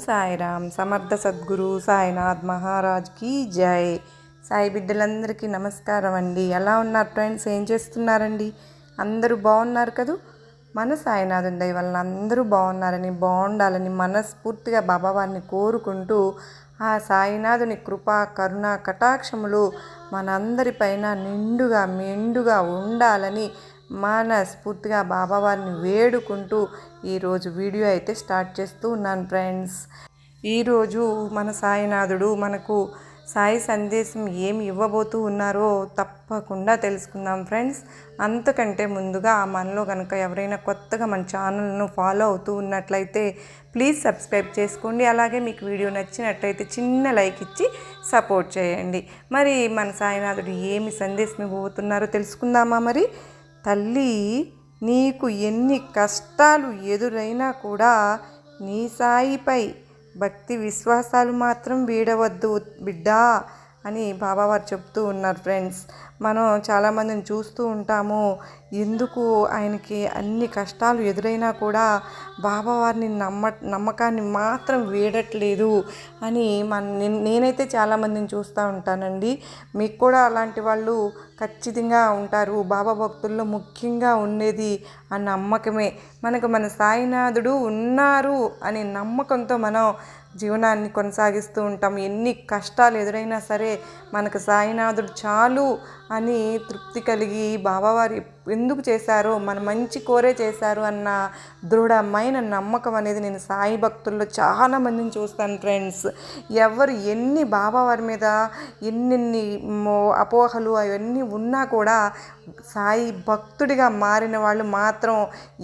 సాయిరామ్. సమర్థ సద్గురు సాయినాథ్ మహారాజ్కి జై. సాయి బిడ్డలందరికీ నమస్కారం అండి. ఎలా ఉన్నారు ఫ్రెండ్స్? ఏం చేస్తున్నారండి? అందరూ బాగున్నారు కదూ? మన సాయినాథుని దయ వలన అందరూ బాగున్నారని బాగుండాలని మనస్ఫూర్తిగా బాబావారిని కోరుకుంటూ ఆ సాయినాథుని కృప కరుణ కటాక్షములు మనందరిపైన నిండుగా మెండుగా ఉండాలని మనస్ఫూర్తిగా బాబావారిని వేడుకుంటూ ఈరోజు వీడియో అయితే స్టార్ట్ చేస్తూ ఉన్నాను ఫ్రెండ్స్. ఈరోజు మన సాయినాథుడు మనకు సాయి సందేశం ఏమి ఇవ్వబోతూ ఉన్నారో తప్పకుండా తెలుసుకుందాం ఫ్రెండ్స్. అంతకంటే ముందుగా మనలో కనుక ఎవరైనా కొత్తగా మన ఛానల్ను ఫాలో అవుతూ ఉన్నట్లయితే ప్లీజ్ సబ్స్క్రైబ్ చేసుకోండి. అలాగే మీకు వీడియో నచ్చినట్లయితే చిన్న లైక్ ఇచ్చి సపోర్ట్ చేయండి. మరి మన సాయినాథుడు ఏమి సందేశం ఇవ్వబోతున్నారో తెలుసుకుందామా మరి? తల్లి నీకు ఎన్ని కష్టాలు ఎదురైనా కూడా నీ సాయిపై భక్తి విశ్వాసాలు మాత్రం వీడవద్దు బిడ్డా. అని బాబావారు చెప్తూ ఉన్నారు ఫ్రెండ్స్. మనం చాలామందిని చూస్తూ ఉంటాము. ఎందుకు ఆయనకి అన్ని కష్టాలు ఎదురైనా కూడా బాబావారిని నమ్మ నమ్మకాన్ని మాత్రం వీడట్లేదు అని మన నేనైతే చాలామందిని చూస్తూ ఉంటానండి. మీకు కూడా అలాంటి వాళ్ళు ఖచ్చితంగా ఉంటారు. బాబా భక్తుల్లో ముఖ్యంగా ఉండేది ఆ నమ్మకమే. మనకు మన సాయినాథుడు ఉన్నారు అనే నమ్మకంతో మనం జీవనాన్ని కొనసాగిస్తూ ఉంటాం. ఎన్ని కష్టాలు ఎదురైనా సరే మనకు సాయినాథుడు చాలు అని తృప్తి కలిగి బాబావారు ఎందుకు చేశారో మన మంచి కోరే చేశారు అన్న దృఢమైన నమ్మకం అనేది నేను సాయి భక్తుల్లో చాలా మందిని చూస్తాను ఫ్రెండ్స్ ఎవరు ఎన్ని బాబావారి మీద ఎన్నెన్ని అపోహలు అవన్నీ ఉన్నా కూడా సాయి భక్తుడిగా మారిన వాళ్ళు మాత్రం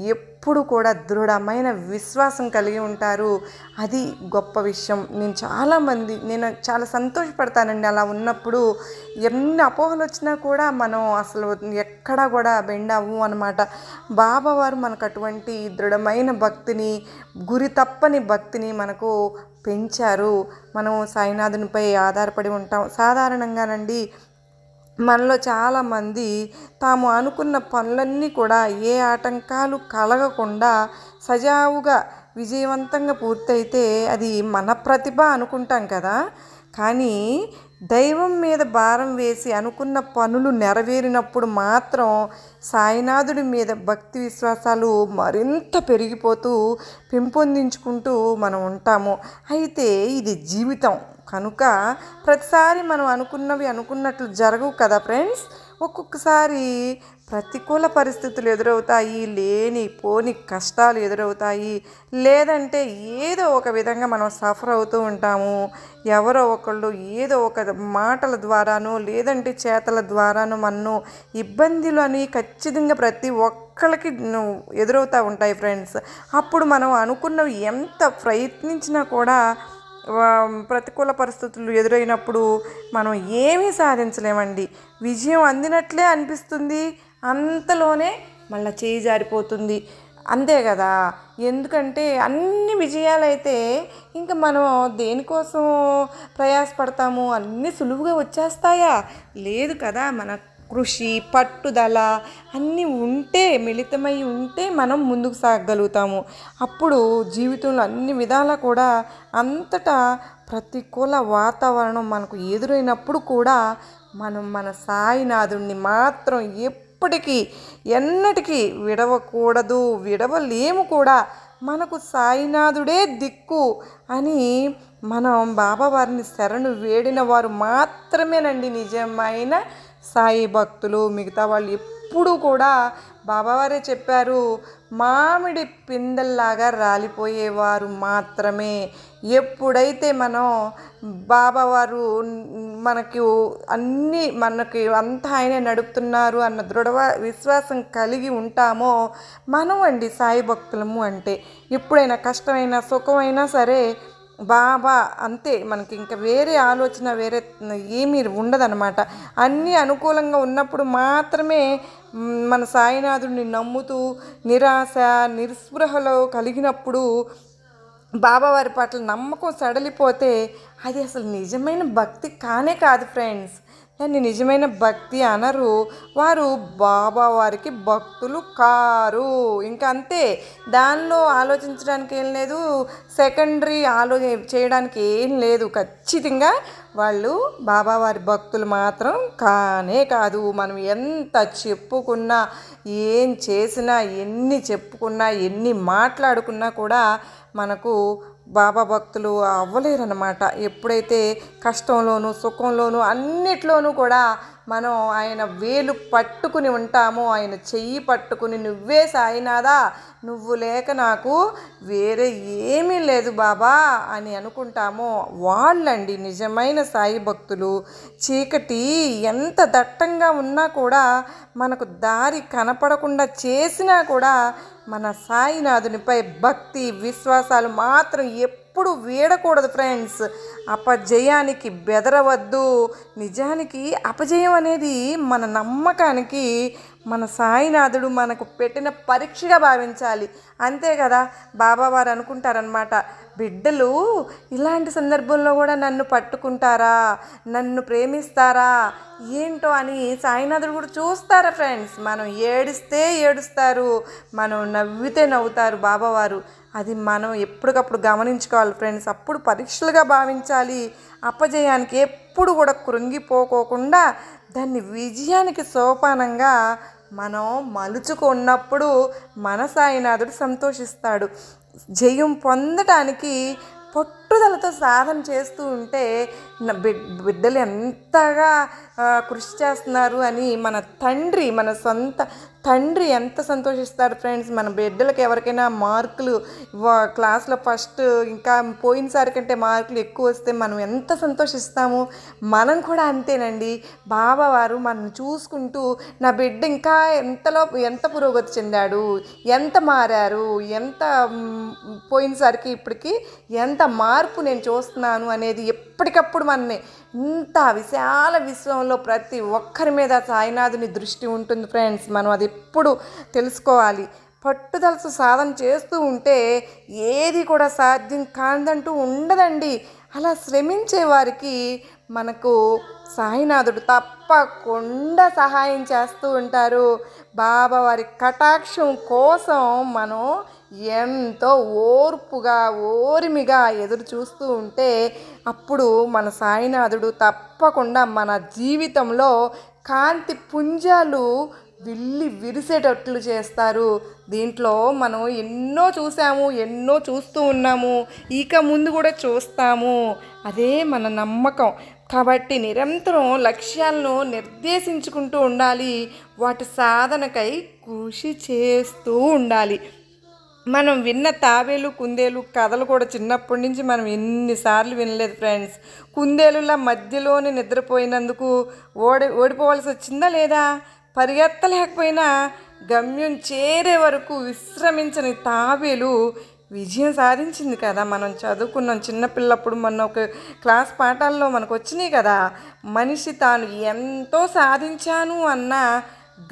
ఎప్పుడు కూడా దృఢమైన విశ్వాసం కలిగి ఉంటారు. అది గొప్ప విషయం. నేను చాలామంది నేను చాలా సంతోషపడతానండి అలా ఉన్నప్పుడు. ఎన్ని అపోహలు వచ్చినా కూడా మనం అసలు ఎక్కడా కూడా బెండ్ అవ్వు అనమాట బాబావారు మనకు అటువంటి దృఢమైన భక్తిని గురి తప్పని భక్తిని మనకు పెంచారు. మనం సాయినాథునిపై ఆధారపడి ఉంటాం. సాధారణంగానండి మనలో చాలామంది తాము అనుకున్న పనులన్నీ కూడా ఏ ఆటంకాలు కలగకుండా సజావుగా విజయవంతంగా పూర్తయితే అది మన ప్రతిభ అనుకుంటాం కదా. కానీ దైవం మీద భారం వేసి అనుకున్న పనులు నెరవేరినప్పుడు మాత్రం సాయినాథుడి మీద భక్తి విశ్వాసాలు మరింత పెరిగిపోతూ పెంపొందించుకుంటూ మనం ఉంటాము. అయితే ఇది జీవితం. కనుక ప్రతిసారి మనం అనుకున్నవి అనుకున్నట్లు జరగవు కదా ఫ్రెండ్స్? ఒక్కొక్కసారి ప్రతికూల పరిస్థితులు ఎదురవుతాయి లేని పోని కష్టాలు ఎదురవుతాయి. లేదంటే ఏదో ఒక విధంగా మనం సఫర్ అవుతూ ఉంటాము. ఎవరో ఒకళ్ళు ఏదో ఒక మాటల ద్వారానో లేదంటే చేతల ద్వారానో మనను ఇబ్బందులు అని ఖచ్చితంగా ప్రతి ఒక్కళ్ళకి ఎదురవుతూ ఉంటాయి ఫ్రెండ్స్. అప్పుడు మనం అనుకున్నవి ఎంత ప్రయత్నించినా కూడా ప్రతికూల పరిస్థితులు ఎదురైనప్పుడు మనం ఏమీ సాధించలేమండి. విజయం అందినట్లే అనిపిస్తుంది. అంతలోనే మళ్ళీ చేయి జారిపోతుంది. అంతే కదా? ఎందుకంటే అన్ని విజయాలైతే ఇంకా మనం దేనికోసం ప్రయాసపడతాము? అన్నీ సులువుగా వచ్చేస్తాయా? లేదు కదా? మన కృషి పట్టుదల అన్నీ ఉంటే మిళితమై ఉంటే మనం ముందుకు సాగగలుగుతాము అప్పుడు జీవితంలో అన్ని విధాలా కూడా అంతటా ప్రతికూల వాతావరణం మనకు ఎదురైనప్పుడు కూడా మనం మన సాయినాథుడిని మాత్రం ఎప్పటికీ ఎన్నటికీ విడవకూడదు విడవలేము కూడా. మనకు సాయినాథుడే దిక్కు అని మనం బాబావారిని శరణు వేడిన వారు మాత్రమేనండి నిజమైన సాయి భక్తులు మిగతా వాళ్ళు ఎప్పుడూ కూడా బాబావారే చెప్పారు మామిడి పిందెల్లాగా రాలిపోయేవారు మాత్రమే. ఎప్పుడైతే మనం బాబావారు మనకు అన్నీ మనకి అంతా ఆయనే నడుపుతున్నారు అన్న దృఢ విశ్వాసం కలిగి ఉంటామో మనం అండి సాయి భక్తులము అంటే. ఎప్పుడైనా కష్టమైనా సుఖమైనా సరే బాబా అంతే మనకి ఇంకా వేరే ఆలోచన వేరే ఏమీ ఉండదన్నమాట. అన్నీ అనుకూలంగా ఉన్నప్పుడు మాత్రమే మన సాయినాథుడిని నమ్ముతూ నిరాశ నిస్పృహలో కలిగినప్పుడు బాబావారి పట్ల నమ్మకం సడలిపోతే అది అసలు నిజమైన భక్తి కానే కాదు ఫ్రెండ్స్. దాన్ని నిజమైన భక్తి అనరు. వారు బాబావారికి భక్తులు కారు. ఇంకా అంతే. దానిలో ఆలోచించడానికి ఏం లేదు. సెకండరీ ఆలో చేయడానికి ఏం లేదు. ఖచ్చితంగా వాళ్ళు బాబావారి భక్తులు మాత్రం కానే కాదు. మనం ఎంత చెప్పుకున్నా ఏం చేసినా ఎన్ని చెప్పుకున్నా ఎన్ని మాట్లాడుకున్నా కూడా మనకు బాబా భక్తులు అవ్వలేరన్నమాట. ఎప్పుడైతే కష్టంలోనూ సుఖంలోనూ అన్నిట్లోనూ కూడా మనం ఆయన వేలు పట్టుకుని ఉంటాము ఆయన చెయ్యి పట్టుకుని నువ్వే సాయినాదా నువ్వు లేక నాకు వేరే ఏమీ లేదు బాబా అని అనుకుంటాము వాళ్ళండి నిజమైన సాయి భక్తులు. చీకటి ఎంత దట్టంగా ఉన్నా కూడా మనకు దారి కనపడకుండా చేసినా కూడా మన సాయినాథునిపై భక్తి విశ్వాసాలు మాత్రం ఎప్పుడు వీడకూడదు ఫ్రెండ్స్. అపజయానికి బెదరవద్దు. నిజానికి అపజయం అనేది మన నమ్మకానికి మన సాయినాథుడు మనకు పెట్టిన పరీక్షగా భావించాలి. అంతే కదా? బాబావారు అనుకుంటారనమాట బిడ్డలు ఇలాంటి సందర్భంలో కూడా నన్ను పట్టుకుంటారా? నన్ను ప్రేమిస్తారా? ఏంటో అని సాయినాథుడు కూడా చూస్తారా ఫ్రెండ్స్? మనం ఏడిస్తే ఏడుస్తారు మనం నవ్వితే నవ్వుతారు బాబావారు. అది మనం ఎప్పటికప్పుడు గమనించుకోవాలి ఫ్రెండ్స్. అప్పుడు పరీక్షలుగా భావించాలి. అపజయానికి ఎప్పుడు కూడా కృంగిపోకోకుండా దాన్ని విజయానికి సోపానంగా మనం మలుచుకున్నప్పుడు మన సాయినాథుడు సంతోషిస్తాడు. జయం పొందటానికి పట్టుదలతో సాధన చేస్తూ ఉంటే నా బిడ్డలు ఎంతగా కృషి చేస్తున్నారు అని మన తండ్రి మన సొంత తండ్రి ఎంత సంతోషిస్తారు ఫ్రెండ్స్. మన బిడ్డలకు ఎవరికైనా మార్కులు వా- క్లాస్లో ఫస్ట్ ఇంకా పోయినసారి కంటే మార్కులు ఎక్కువ వస్తే మనం ఎంత సంతోషిస్తాము? మనం కూడా అంతేనండి. బాబావారు మనం చూసుకుంటూ నా బిడ్డ ఇంకా ఎంతలో ఎంత పురోగతి చెందాడు? ఎంత మారారు? ఎంత మ్, పోయినసారికి ఇప్పటికి ఎంత మార్పు నేను చూస్తున్నాను అనేది ఎప్పటికప్పుడు మనని ఇంత విశాల విశ్వంలో ప్రతి ఒక్కరి మీద సాయినాథుని దృష్టి ఉంటుంది ఫ్రెండ్స్. మనం అది ఎప్పుడు తెలుసుకోవాలి. పట్టుదలతో సాధన చేస్తూ ఉంటే ఏది కూడా సాధ్యం కాదంటూ ఉండదండి. అలా శ్రమించే వారికి మనకు సాయినాథుడు తప్పకుండా సహాయం చేస్తూ ఉంటారు. బాబా వారి కటాక్షం కోసం మనం ఎంతో ఓర్పుగా ఓరిమిగా ఎదురు చూస్తూ ఉంటే అప్పుడు మన సాయినాథుడు తప్పకుండా మన జీవితంలో కాంతి పుంజాలు విల్లి విరిసేటట్లు చేస్తారు. దీంట్లో మనం ఎన్నో చూసాము ఎన్నో చూస్తూ ఉన్నాము ఇక ముందు కూడా చూస్తాము. అదే మన నమ్మకం. కాబట్టి నిరంతరం లక్ష్యాలను నిర్దేశించుకుంటూ ఉండాలి. వాటి సాధనకై కృషి చేస్తూ ఉండాలి. మనం విన్న తాబేలు కుందేలు కథలు కూడా చిన్నప్పటి నుంచి మనం ఎన్నిసార్లు వినలేదు ఫ్రెండ్స్. కుందేలులా మధ్యలోనే నిద్రపోయినందుకు ఓడి ఓడిపోవాల్సి వచ్చిందా లేదా? పరిగెత్తలేకపోయినా గమ్యం చేరే వరకు విశ్రమించని తాబేలు విజయం సాధించింది కదా. మనం చదువుకున్నాం చిన్నపిల్లప్పుడు మన ఒక క్లాస్ పాఠాల్లో మనకు వచ్చినాయి కదా. మనిషి తాను ఎంతో సాధించాను అన్న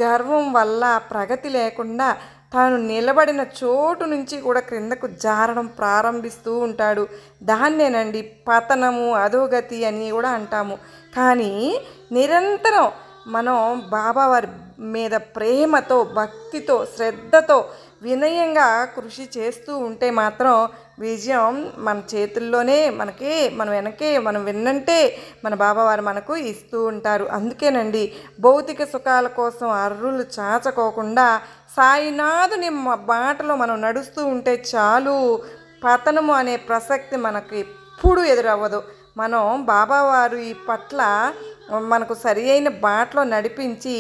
గర్వం వల్ల ప్రగతి లేకుండా తాను నిలబడిన చోటు నుంచి కూడా క్రిందకు జారడం ప్రారంభిస్తూ ఉంటాడు. దాన్నేనండి పతనము అధోగతి అని కూడా అంటాము. కానీ నిరంతరం మనం బాబావారి మీద ప్రేమతో భక్తితో శ్రద్ధతో వినయంగా కృషి చేస్తూ ఉంటే మాత్రం విజయం మన చేతుల్లోనే మనకే మన వెనకే మనం విన్నంటే మన బాబావారు మనకు ఇస్తూ ఉంటారు. అందుకేనండి భౌతిక సుఖాల కోసం అర్రులు చాచకోకుండా సాయినాథుని బాటలో మనం నడుస్తూ ఉంటే చాలు. పతనము అనే ప్రసక్తి మనకు ఎప్పుడు ఎదురవ్వదు. మనం బాబావారు ఈ పట్ల మనకు సరి అయిన బాటలో నడిపించి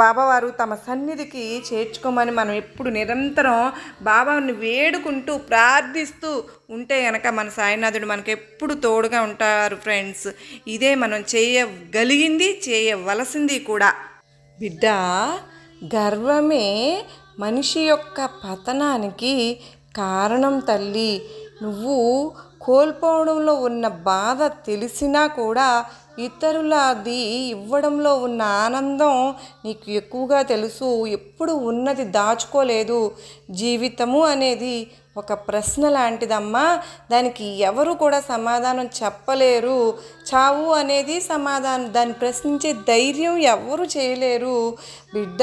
బాబావారు తమ సన్నిధికి చేర్చుకోమని మనం ఎప్పుడు నిరంతరం బాబాని వేడుకుంటూ ప్రార్థిస్తూ ఉంటే కనుక మన సాయినాథుడు మనకు ఎప్పుడు తోడుగా ఉంటారు ఫ్రెండ్స్. ఇదే మనం చేయగలిగింది చేయవలసింది కూడా. బిడ్డ గర్వమే మనిషి యొక్క పతనానికి కారణం తల్లి. నువ్వు కోల్పోవడంలో ఉన్న బాధ తెలిసినా కూడా ఇతరులది ఇవ్వడంలో ఉన్న ఆనందం నీకు ఎక్కువగా తెలుసు. ఎప్పుడు ఉన్నది దాచుకోలేదు. జీవితము అనేది ఒక ప్రశ్న లాంటిదమ్మా. దానికి ఎవరు కూడా సమాధానం చెప్పలేరు. చావు అనేది సమాధానం. దాన్ని ప్రశ్నించే ధైర్యం ఎవరు చేయలేరు. బిడ్డ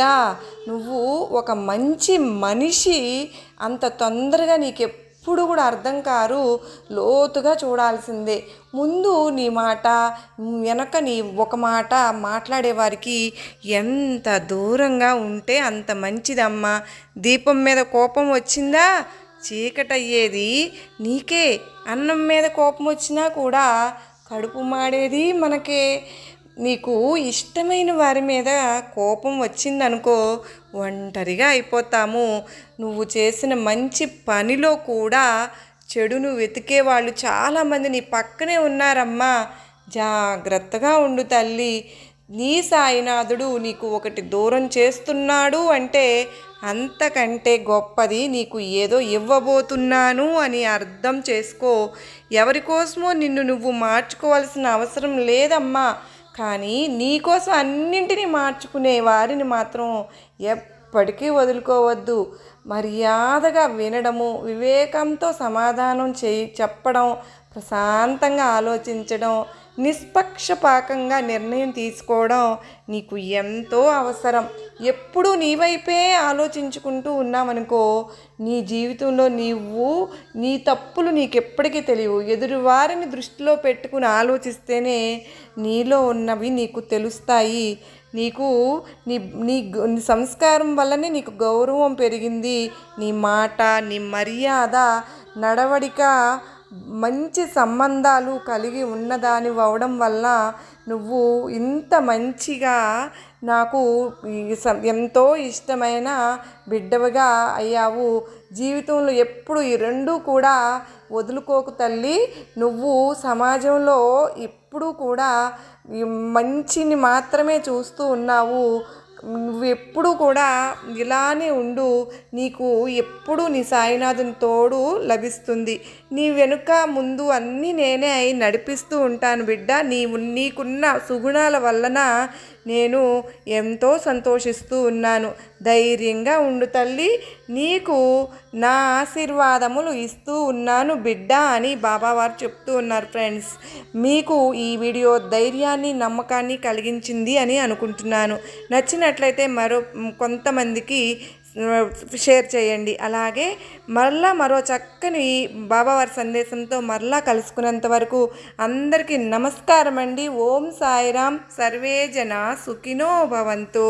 నువ్వు ఒక మంచి మనిషి. అంత తొందరగా నీకు ఎప్పుడు కూడా అర్థం కారు. లోతుగా చూడాల్సిందే. ముందు నీ మాట వెనక నీ ఒక మాట మాట్లాడేవారికి ఎంత దూరంగా ఉంటే అంత మంచిదమ్మా. దీపం మీద కోపం వచ్చిందా? చీకటయ్యేది నీకే. అన్నం మీద కోపం వచ్చినా కూడా కడుపు మాడేది మనకే. నీకు ఇష్టమైన వారి మీద కోపం వచ్చిందనుకో ఒంటరిగా అయిపోతాము. నువ్వు చేసిన మంచి పనిలో కూడా చెడును వెతికే వాళ్ళు చాలామంది నీ పక్కనే ఉన్నారమ్మా. జాగ్రత్తగా ఉండు తల్లి. నీ సాయినాథుడు నీకు ఒకటి దూరం చేస్తున్నాడు అంటే అంతకంటే గొప్పది నీకు ఏదో ఇవ్వబోతున్నాను అని అర్థం చేసుకో. ఎవరి కోసమో నిన్ను నువ్వు మార్చుకోవాల్సిన అవసరం లేదమ్మా. కానీ నీకోసం అన్నింటినీ మార్చుకునే వారిని మాత్రం ఎప్పటికీ వదులుకోవద్దు. మర్యాదగా వినడము వివేకంతో సమాధానం చేయి చెప్పడం ప్రశాంతంగా ఆలోచించడం నిష్పక్షపాతంగా నిర్ణయం తీసుకోవడం నీకు ఎంతో అవసరం. ఎప్పుడూ నీ వైపే ఆలోచించుకుంటూ ఉన్నామనుకో నీ జీవితంలో నీవు నీ తప్పులు నీకెప్పటికీ తెలియవు. ఎదురువారిని దృష్టిలో పెట్టుకుని ఆలోచిస్తేనే నీలో ఉన్నవి నీకు తెలుస్తాయి. నీకు నీ నీ నీ సంస్కారం వల్లనే నీకు గౌరవం పెరిగింది. నీ మాట నీ మర్యాద నడవడిక మంచి సంబంధాలు కలిగి ఉన్నదాని అవడం వల్ల నువ్వు ఇంత మంచిగా నాకు ఎంతో ఇష్టమైన బిడ్డవిగా అయ్యావు. జీవితంలో ఎప్పుడు ఈ రెండూ కూడా వదులుకోకు తల్లి. నువ్వు సమాజంలో ఎప్పుడూ కూడా మంచిని మాత్రమే చూస్తూ ఉన్నావు. నువ్వు ఎప్పుడు కూడా ఇలానే ఉండు. నీకు ఎప్పుడు నీ సాయినాథుని తోడు లభిస్తుంది. నీ వెనుక ముందు అన్నీ నేనే అయి నడిపిస్తూ ఉంటాను బిడ్డ. నీవు నీకున్న సుగుణాల వలన నేను ఎంతో సంతోషిస్తూ ఉన్నాను. ధైర్యంగా ఉండు తల్లి నీకు నా ఆశీర్వాదములు ఇస్తూ ఉన్నాను బిడ్డ అని బాబావారు చెప్తూ ఉన్నారు ఫ్రెండ్స్. మీకు ఈ వీడియో ధైర్యాన్ని నమ్మకాన్ని కలిగించింది అని అనుకుంటున్నాను. నచ్చినట్లయితే మరో కొంతమందికి షేర్ చేయండి. అలాగే మరలా మరో చక్కని బాబావారి సందేశంతో మరలా కలుసుకునేంత వరకు అందరికీ నమస్కారం అండి ఓం సాయిరామ్ సర్వే జన సుఖినో భవంతు.